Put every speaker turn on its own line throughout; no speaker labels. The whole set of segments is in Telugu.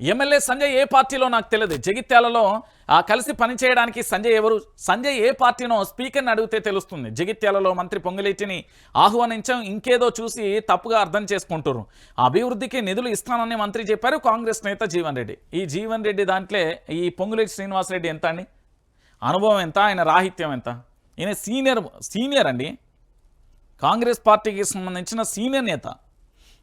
ఎమ్మెల్యే సంజయ్ ఏ పార్టీలో నాకు తెలియదు. జగిత్యాలలో ఆ కలిసి పనిచేయడానికి సంజయ్ ఎవరు? సంజయ్ ఏ పార్టీనో స్పీకర్ని అడిగితే తెలుస్తుంది. జగిత్యాలలో మంత్రి పొంగులేటిని ఆహ్వానించడం ఇంకేదో చూసి తప్పుగా అర్థం చేసుకుంటారు అభివృద్ధికి నిధులు ఇస్తానని మంత్రి చెప్పారు కాంగ్రెస్ నేత జీవన్ రెడ్డి. ఈ జీవన్ రెడ్డి దాంట్లో ఈ పొంగులేటి శ్రీనివాసరెడ్డి ఎంత అండి? అనుభవం ఎంత? ఆయన రాహిత్యం ఎంత? ఈయన సీనియర్ సీనియర్ అండి. కాంగ్రెస్ పార్టీకి సంబంధించిన సీనియర్ నేత.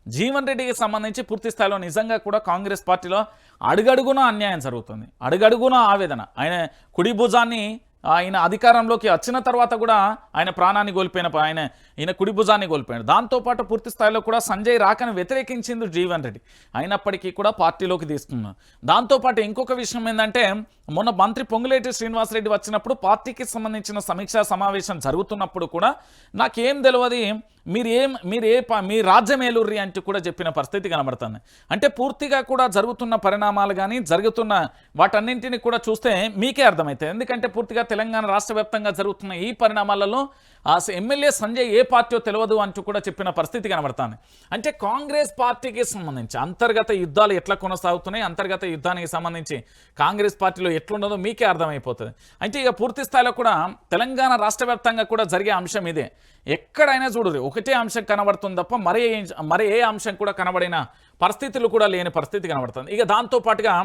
జీవన్ రెడ్డికి సంబంధించి పూర్తి స్థాయిలో నిజంగా కూడా కాంగ్రెస్ పార్టీలో అడుగడుగున అన్యాయం జరుగుతుంది. అడుగడుగున ఆవేదన. ఆయన కుడి భుజాన్ని ఆయన అధికారంలోకి వచ్చిన తర్వాత కూడా ఆయన ప్రాణాన్ని కోల్పోయిన ప- ఆయన ఈయన కుడి భుజాన్ని కోల్పోయాడు. దాంతోపాటు పూర్తి స్థాయిలో కూడా సంజయ్ రాకను వ్యతిరేకించింది జీవన్ రెడ్డి. అయినప్పటికీ కూడా పార్టీలోకి తీసుకున్నారు దాంతోపాటు ఇంకొక విషయం ఏంటంటే మొన్న మంత్రి పొంగులేటి శ్రీనివాసరెడ్డి వచ్చినప్పుడు పార్టీకి సంబంధించిన సమీక్షా సమావేశం జరుగుతున్నప్పుడు కూడా నాకేం తెలియదు మీరు ఏం మీరు ఏ మీ రాజ్యం ఏలూర్రి అంటూ కూడా చెప్పిన పరిస్థితి కనబడుతుంది. అంటే పూర్తిగా కూడా జరుగుతున్న పరిణామాలు కానీ జరుగుతున్న వాటన్నింటినీ కూడా చూస్తే మీకే అర్థమవుతుంది ఎందుకంటే పూర్తిగా తెలంగాణ రాష్ట్ర వ్యాప్తంగా జరుగుతున్న ఈ పరిణామాలలో ఆ ఎమ్మెల్యే సంజయ్ ఏ పార్టీ తెలియదు అంటూ కూడా చెప్పిన పరిస్థితి కనబడుతుంది. అంటే కాంగ్రెస్ పార్టీకి సంబంధించి అంతర్గత యుద్ధాలు ఎట్లా కొనసాగుతున్నాయి అంతర్గత యుద్ధానికి సంబంధించి కాంగ్రెస్ పార్టీలో ఎట్లున్నదో మీకే అర్థమైపోతుంది. అంటే ఇక పూర్తి స్థాయిలో కూడా తెలంగాణ రాష్ట్ర వ్యాప్తంగా కూడా జరిగే అంశం ఇదే. ఎక్కడైనా చూడరు ఒకటే అంశం కనబడుతుంది తప్ప మరే మరే ఏ అంశం కూడా కనబడిన పరిస్థితులు కూడా లేని పరిస్థితి కనబడుతుంది. ఇక దాంతో పాటుగా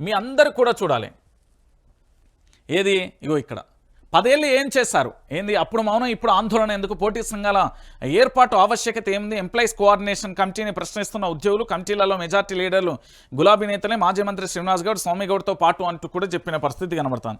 మీ అందరు కూడా చూడాలి. ఏది? ఇగో ఇక్కడ. పదేళ్ళు ఏం చేశారు? ఏంది? అప్పుడు మౌనం ఇప్పుడు ఆందోళన ఎందుకు? పోటీ సంఘాల ఏర్పాటు ఆవశ్యకత ఏంది ఎంప్లాయీస్ కోఆర్డినేషన్ కమిటీని ప్రశ్నిస్తున్న ఉద్యోగులు కమిటీలలో మెజార్టీ లీడర్లు గులాబీ నేతలే మాజీ మంత్రి శ్రీనివాస్ గౌడ్ స్వామి గౌడ్తో పాటు అంటూ కూడా చెప్పిన పరిస్థితి కనబడుతుంది.